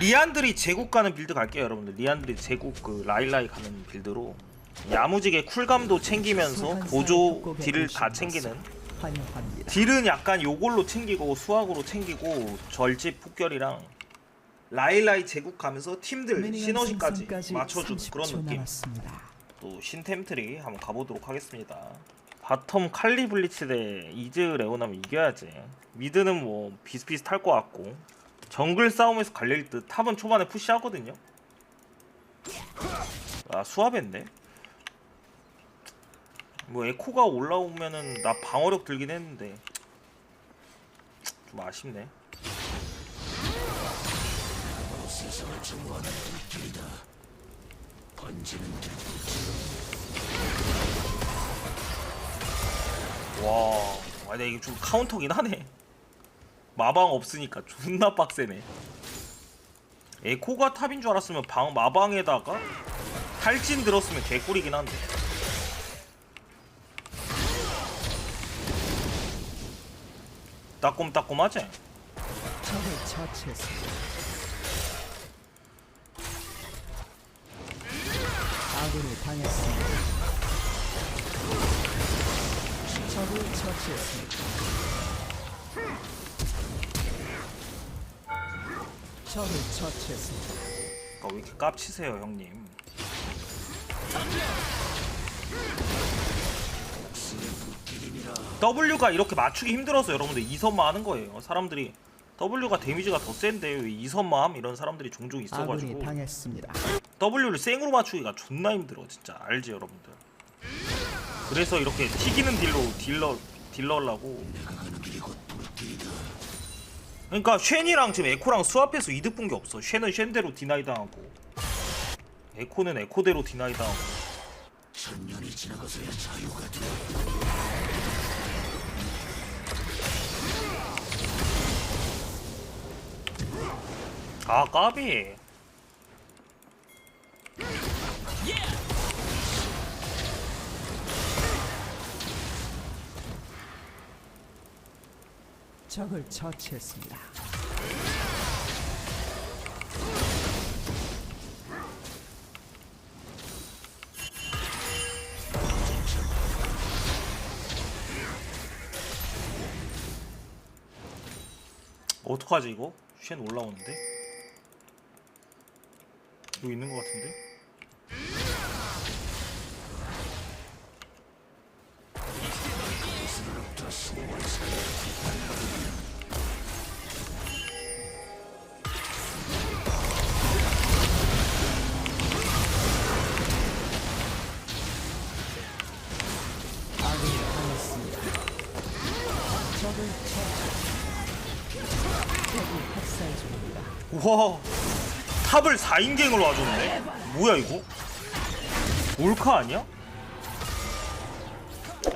리안드리 제국 가는 빌드 갈게요 여러분들. 리안드리 제국 그 라일라이 가는 빌드로 야무지게 쿨감도 챙기면서 보조 딜을 다 챙기는. 딜은 약간 요걸로 챙기고 수학으로 챙기고 절집 폭결이랑 라일라이 제국 가면서 팀들 시너지까지 30초 그런 느낌. 또 신템트리 한번 가보도록 하겠습니다. 바텀 칼리 블리츠 대 이즈 레오나면 이겨야지. 미드는 뭐 비슷비슷할 것 같고 정글 싸움에서 갈릴 듯 탑은 초반에 푸시하거든요. 아 수압인데 뭐 에코가 올라오면은 나 방어력 들긴 했는데. 좀 아쉽네. 와, 아, 근데 이게 좀 카운터긴 하네. 마방 없으니까 존나 빡세네. 에코가 탑인 줄 알았으면 방 마방에다가 탈진 들었으면 개꿀이긴 한데. 따꼼따꼼하지? 아군이 당했습니다. 적을 처치했습니다. 적을 처치했습니다. 그러니까 왜 이렇게 깝치세요, 형님? W가 이렇게 맞추기 힘들어서 여러분들 2선마 하는 거예요. 사람들이 W가 데미지가 더 센데 왜 2선마 함? 이런 사람들이 종종 아군이 있어가지고 당했습니다. W를 생으로 맞추기가 존나 힘들어 진짜 알지 여러분들 그래서 이렇게 튀기는 딜로 딜러 딜러라고 그러니까 쉔이랑 지금 에코랑 수합해서 이득 본 게 없어. 쉔은 쉔대로 디나이 당하고. 에코는 에코대로 디나이 당하고. 천년이 지나가서야 자유가 돼. 아 까비 적을 처치했습니다. 어떡하지 이거? 쉔 올라오는데? 여기 있는 것 같은데? 우와 탑을 4인갱으로 와줬네? 뭐야 이거? 몰카 아니야?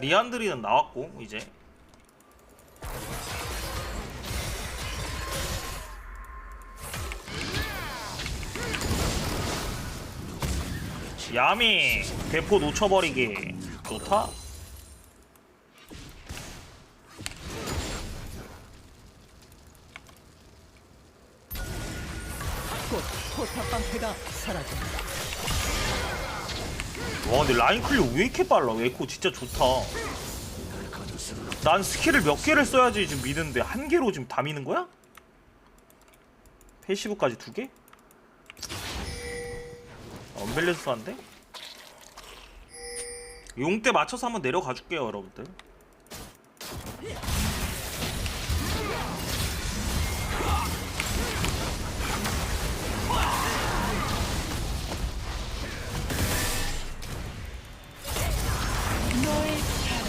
리안드리는 나왔고 이제 야미 대포 놓쳐버리기 좋다 곧 포탑 방패가 사라집니다. 와 근데 라인 클리어 왜 이렇게 빨라 에코 진짜 좋다 난 스킬을 몇 개를 써야지 지금 미는데 한 개로 지금 다 미는 거야? 패시브까지 두 개? 언밸런스한데? 용때 맞춰서 한번 내려가 줄게요 여러분들 너의 차례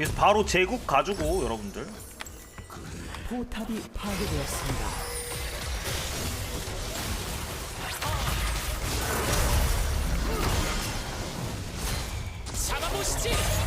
그래서 바로 제국 가지고 여러분들 포탑이 파괴되었습니다. 잡아보시지.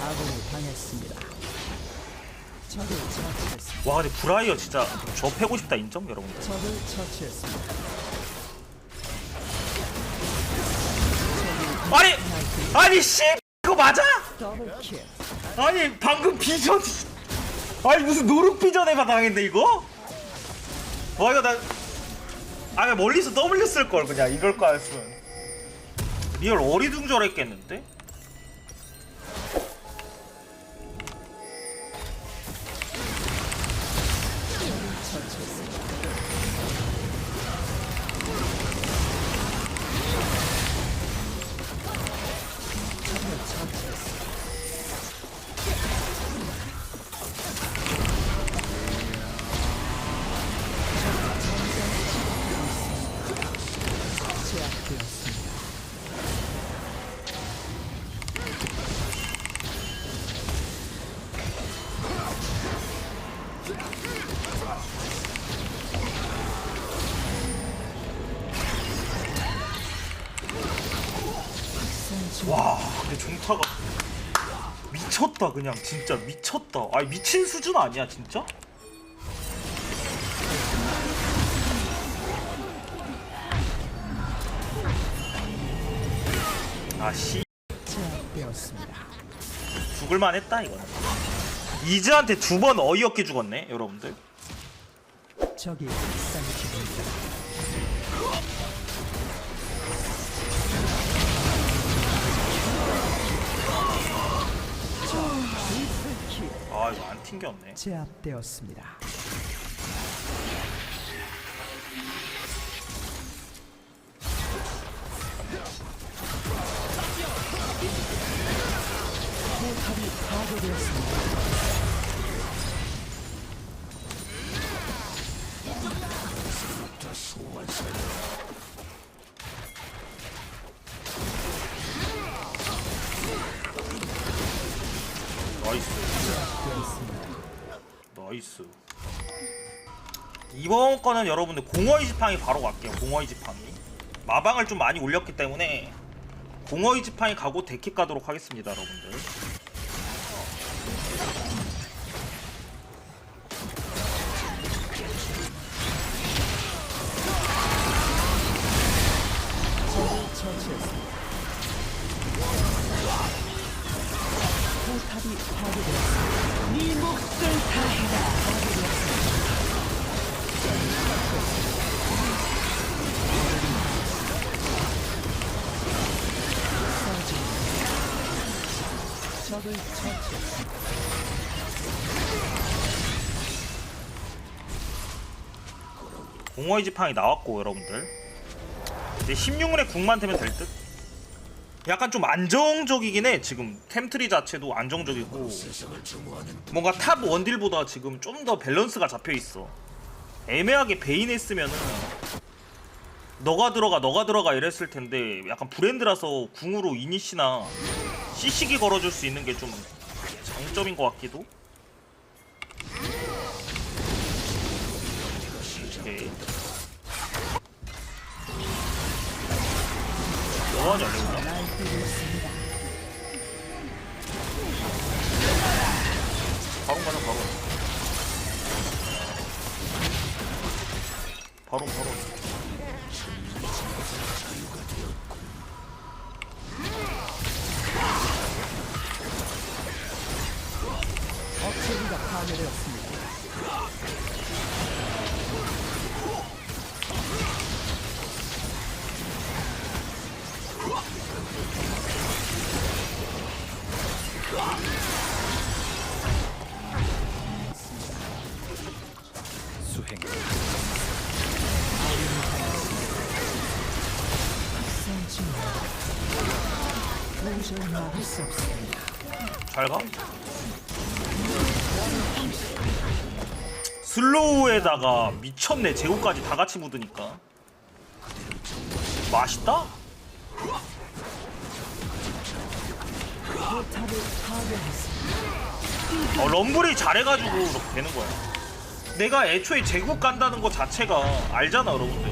아군이 당했습니다. 적을 처치했습니다. 와 근데 브라이어 진짜 저 패고 싶다 인정 여러분들 적을 처치했습니다. 아니 아니 씨 이거 맞아? 더블 킬. 아니 방금 비전 아니 무슨 노룩 비전에만 당했네 이거? 와 이거 나 아니 멀리서 W 쓸 걸 그냥 이걸 거였으면 리얼 어리둥절했겠는데? 와 근데 종타가 미쳤다 그냥. 진짜 미쳤다. 아니 미친 수준 아니야 진짜? 아씨. 죽을만 했다 이거는. 이즈한테 두 번 어이없게 죽었네 여러분들 적이 중입니다. 킬아 이거 안 튕겼네 제압되었습니다. 이번 거는 여러분들 공허의 지팡이 바로 갈게요. 공허의 지팡이. 마방을 좀 많이 올렸기 때문에 공허의 지팡이 가고 데킥 가도록 하겠습니다 여러분들 적을 처치했습니다. 공허의 지팡이 나왔고 여러분들 이제 16분의 궁만 되면 될 듯? 약간 좀 안정적이긴 해 지금 템트리 자체도 안정적이고 뭔가 탑 원딜보다 지금 좀 더 밸런스가 잡혀 있어. 애매하게 베인 했으면은 너가 들어가 너가 들어가 이랬을 텐데 약간 브랜드라서 궁으로 이니시나 CC기 걸어줄 수 있는 게 좀 장점인 것 같기도. 오케이. 날뛰고 있습니다. 수행. 잘 가. 슬로우에다가 미쳤네 제국까지 다 같이 묻으니까 맛있다? 어, 럼블이 잘해가지고 이렇게 되는 거야. 내가 애초에 제국 간다는 것 자체가 알잖아, 여러분들.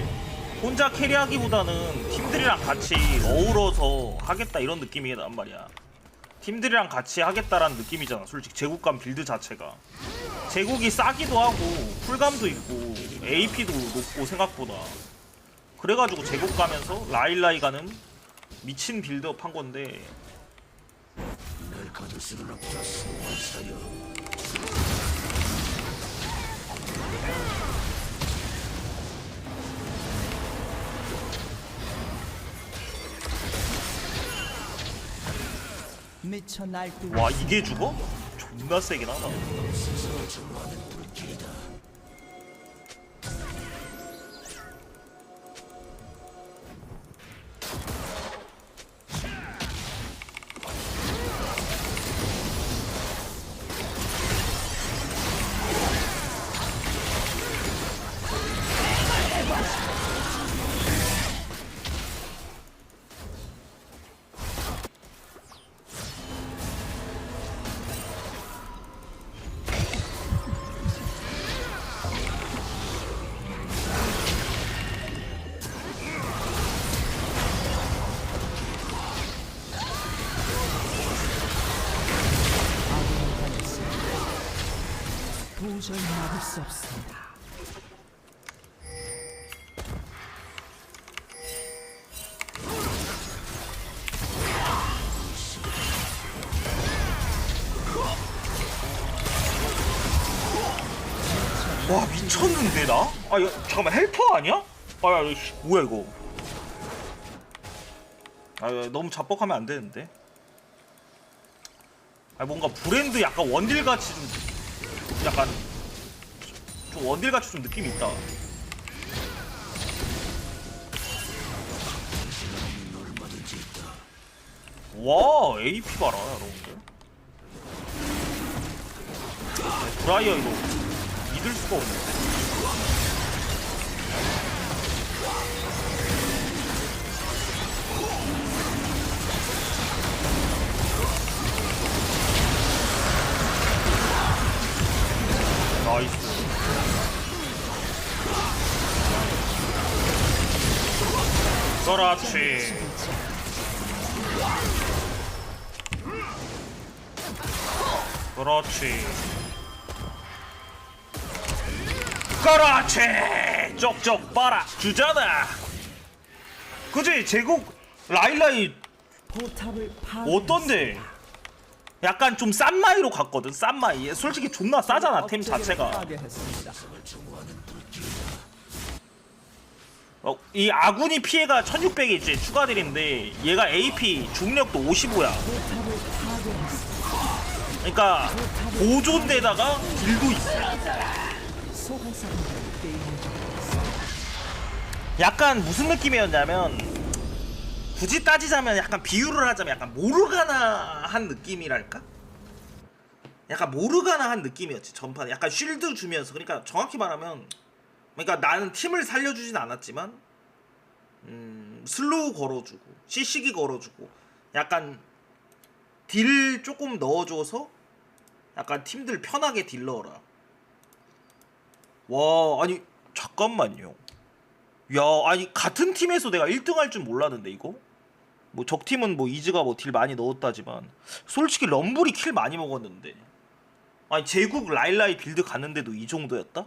혼자 캐리하기보다는 팀들이랑 같이 어우러서 하겠다 이런 느낌이란 말이야. 팀들이랑 같이 하겠다라는 느낌이잖아, 솔직히 제국 간 빌드 자체가. 제국이 싸기도 하고 쿨감도 있고 AP도 높고 생각보다. 그래가지고 제국 가면서 라일라이 가는 미친 빌드업 한 건데 날 가둘 수는 없다 소환사여 미쳐 날뛰고 와 이게 죽어? 존나 세긴 하다. 도저히 막을 수 없습니다. 와 미쳤는데 나? 아 야, 잠깐만 헬퍼 아니야? 아 야, 씨, 뭐야 이거? 아 야, 너무 자뻑하면 안 되는데. 아 뭔가 브랜드 약간 원딜 같이 좀 약간 좀 원딜 같이 좀 느낌이 있다. 와 AP 봐라 여러분들. 브라이어 이거 믿을 수가 없네. 나이스. 그렇지. 그렇지. 그렇지. 쪽쪽 빨아 주잖아. 그지 제국 라일라이 어떤데? 약간 좀 싼 마이로 갔거든. 싼 마이. 솔직히 존나 싸잖아 템 자체가. 어, 이 아군이 피해가 1600이 이제 추가들인데 얘가 AP 중력도 55야. 포탑을 파괴했습니다. 그러니까 보존대다가 딜도 있어. 약간 무슨 느낌이었냐면 굳이 따지자면 약간 비유를 하자면 약간 모르가나 한 느낌이랄까? 약간 모르가나 한 느낌이었지 전판에 약간 쉴드 주면서 그러니까 정확히 말하면 그러니까 나는 팀을 살려주진 않았지만 음, 슬로우 걸어주고 CC기 걸어주고 약간 딜 조금 넣어줘서 약간 팀들 편하게 딜 넣어라 와 아니 잠깐만요 야, 아니 같은 팀에서 내가 1등 할 줄 몰랐는데 이거? 뭐 적 팀은 뭐 이즈가 뭐 딜 많이 넣었다지만 솔직히 럼블이 킬 많이 먹었는데 아니 제국 라일라이 빌드 갔는데도 이 정도였다?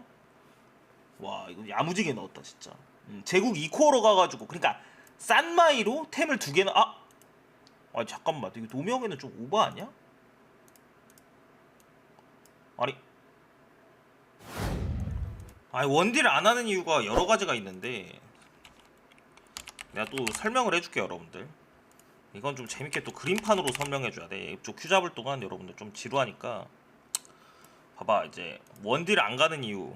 와 이거 야무지게 넣었다 진짜. 음, 제국 2코어로 가가지고 그러니까 싼 마이로 템을 두 개나 아, 아니 잠깐만 이거 노명에는 좀 오버 아니야? 아니 아니 원딜 안 하는 이유가 여러 가지가 있는데 내가 또 설명을 해줄게 여러분들 이건 좀 재밌게 또 그림판으로 설명해줘야 돼. 저큐 잡을 동안 여러분들 좀 지루하니까 봐봐 이제 원딜 안 가는 이유.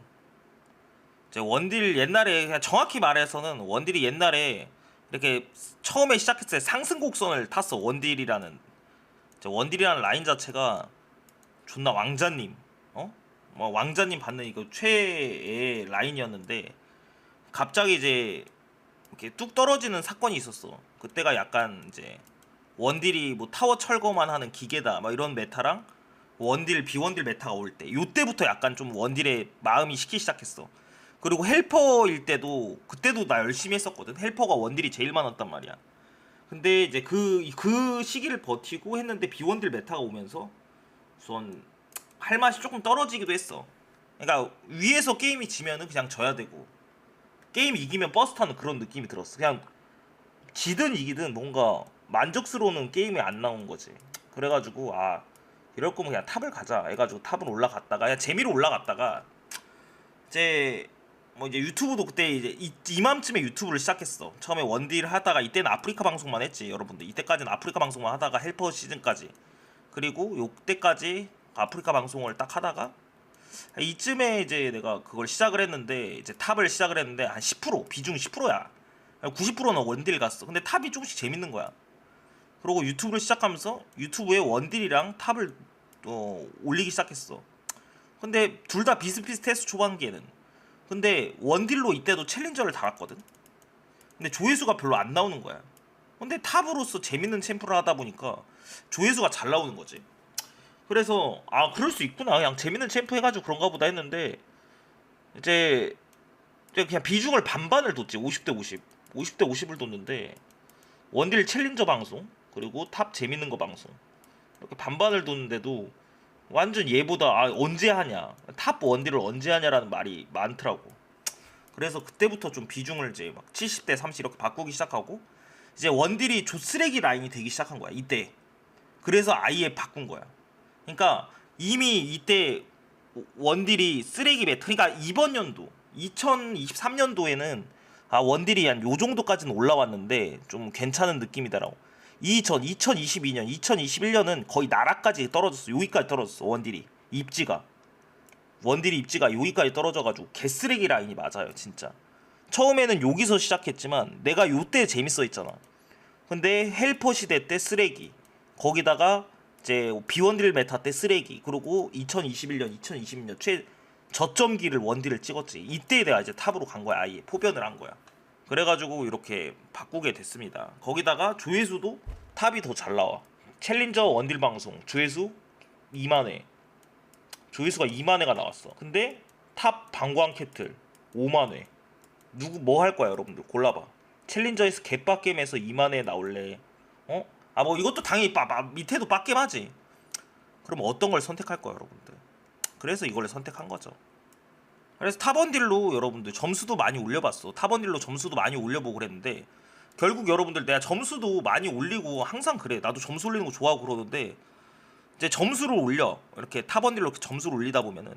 이제 원딜 옛날에 그냥 정확히 말해서는 원딜이 옛날에 이렇게 처음에 시작했을 때 상승 곡선을 탔어 원딜이라는 원딜이라는 라인 자체가 존나 왕자님 어? 뭐 왕자님 받는 이거 최애 라인이었는데 갑자기 이제 이렇게 뚝 떨어지는 사건이 있었어. 그때가 약간 이제 원딜이 뭐 타워 철거만 하는 기계다 막 이런 메타랑 원딜 비원딜 메타가 올 때 요때부터 약간 좀 원딜의 마음이 식기 시작했어. 그리고 헬퍼일 때도 그때도 나 열심히 했었거든. 헬퍼가 원딜이 제일 많았단 말이야. 근데 이제 그 그 시기를 버티고 했는데 비원딜 메타가 오면서 우선 할 맛이 조금 떨어지기도 했어. 그러니까 위에서 게임이 지면은 그냥 져야 되고 게임 이기면 버스 타는 그런 느낌이 들었어. 그냥 지든 이기든 뭔가 만족스러운 게임이 안 나온 거지. 그래가지고 아 이럴 거면 그냥 탑을 가자. 해가지고 탑은 올라갔다가 그냥 재미로 올라갔다가 이제 뭐 이제 유튜브도 그때 이제 이, 이맘쯤에 유튜브를 시작했어. 처음에 원딜 하다가 이때는 아프리카 방송만 했지 여러분들. 이때까지는 아프리카 방송만 하다가 헬퍼 시즌까지 그리고 요때까지 아프리카 방송을 딱 하다가 이쯤에 이제 내가 그걸 시작을 했는데 이제 탑을 시작을 했는데 한 10% 비중 10%야. 90%는 원딜 갔어. 근데 탑이 조금씩 재밌는 거야. 그리고 유튜브를 시작하면서 유튜브에 원딜이랑 탑을 어, 올리기 시작했어. 근데 둘 다 비슷비슷했어 초반기에는. 근데 원딜로 이때도 챌린저를 달았거든. 근데 조회수가 별로 안 나오는 거야. 근데 탑으로서 재밌는 챔프를 하다 보니까 조회수가 잘 나오는 거지. 그래서 아 그럴 수 있구나 그냥 재밌는 챔프 해가지고 그런가 보다 했는데 이제 그냥 비중을 반반을 뒀지 50대 50 50대 50을 뒀는데 원딜 챌린저 방송 그리고 탑 재밌는 거 방송. 이렇게 반반을 뒀는데도 완전 얘보다 아 언제 하냐. 탑 원딜을 언제 하냐라는 말이 많더라고. 그래서 그때부터 좀 비중을 이제 막 70대 30 이렇게 바꾸기 시작하고 이제 원딜이 조쓰레기 라인이 되기 시작한 거야 이때. 그래서 아예 바꾼 거야. 그러니까 이미 이때 원딜이 쓰레기 메타 그러니까 이번 연도 2023년도에는 아 원딜이 한 요 정도까지는 올라왔는데 좀 괜찮은 느낌이다라고. 이전 2022년 2021년은 거의 나라까지 떨어졌어. 여기까지 떨어졌어 원딜이. 입지가. 원딜이 입지가 여기까지 떨어져가지고 개쓰레기 라인이 맞아요 진짜. 처음에는 여기서 시작했지만 내가 요때 재밌어 했잖아. 근데 헬퍼 시대 때 쓰레기. 거기다가 이제 비원딜 메타 때 쓰레기. 그리고 2021년 2022년 최 저점기를 원딜을 찍었지. 이때 내가 이제 탑으로 간 거야 아예. 포변을 한 거야. 그래가지고 이렇게 바꾸게 됐습니다. 거기다가 조회수도 탑이 더 잘 나와. 챌린저 원딜 방송 조회수 2만회 조회수가 2만회가 나왔어. 근데 탑 방광 캐틀 5만회 누구 뭐 할 거야 여러분들? 골라봐. 챌린저에서 개빡겜에서 2만회 나올래? 어? 아 뭐 이것도 당연히 빠, 빠, 밑에도 빡겜 하지. 그럼 어떤 걸 선택할 거야 여러분들 그래서 이걸 선택한 거죠 그래서 탑원딜로 여러분들 점수도 많이 올려봤어 탑원딜로 점수도 많이 올려보고 그랬는데 결국 여러분들 내가 점수도 많이 올리고 항상 그래 나도 점수 올리는 거 좋아하고 그러는데 이제 점수를 올려 이렇게 이렇게 점수를 올리다 보면은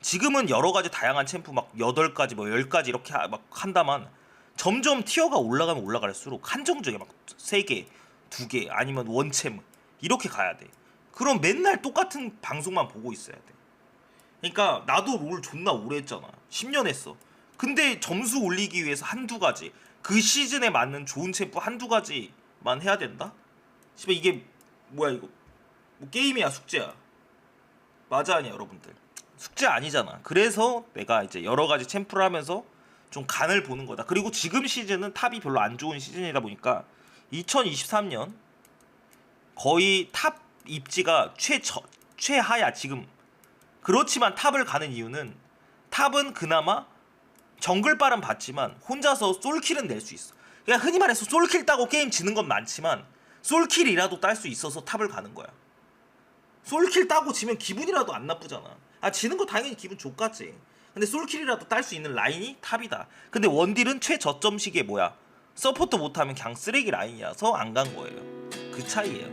지금은 여러 가지 다양한 챔프 막 8가지 뭐 10가지 이렇게 하- 막 한다만 점점 티어가 올라가면 올라갈수록 한정적에 막 3개, 2개 아니면 원챔 이렇게 가야 돼. 그럼 맨날 똑같은 방송만 보고 있어야 돼. 그러니까 나도 롤 존나 오래 했잖아. 10년 했어. 근데 점수 올리기 위해서 한두 가지 그 시즌에 맞는 좋은 챔프 한두 가지만 해야 된다? 씨발 이게 뭐야 이거 뭐 게임이야 숙제야 맞아 아니야 여러분들 숙제 아니잖아 그래서 내가 이제 여러 가지 챔프를 하면서 좀 간을 보는 거다 그리고 지금 시즌은 탑이 별로 안 좋은 시즌이다 보니까 2023년 거의 탑 입지가 최저 최하야 지금 그렇지만 탑을 가는 이유는 탑은 그나마 정글빨은 봤지만 혼자서 솔킬은 낼 수 있어. 그냥 흔히 말해서 솔킬 따고 게임 지는 건 많지만 솔킬이라도 딸 수 있어서 탑을 가는 거야. 솔킬 따고 지면 기분이라도 안 나쁘잖아. 아 지는 거 당연히 기분 좋겠지. 근데 솔킬이라도 딸 수 있는 라인이 탑이다. 근데 원딜은 최저점 시기에 뭐야? 서포트 못하면 그냥 쓰레기 라인이라서 안 간 거예요. 그 차이예요.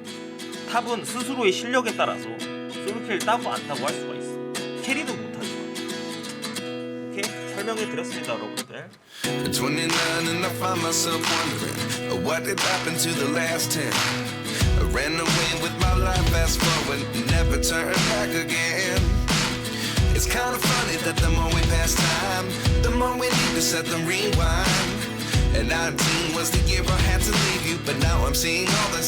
탑은 스스로의 실력에 따라서 솔킬 따고 안 따고 할 수가 있어. 캐리도 못하지만. 오케이? 설명 설명해 드렸습니다, 여러분들. At 29 and I find myself wondering uh, what did happen to the last 10. I ran away with my life, fast forward, never turn back again. It's kind of funny that the more we pass time, the more we need to set the rewind. And 19 was the year I had to leave you, but now I'm seeing all the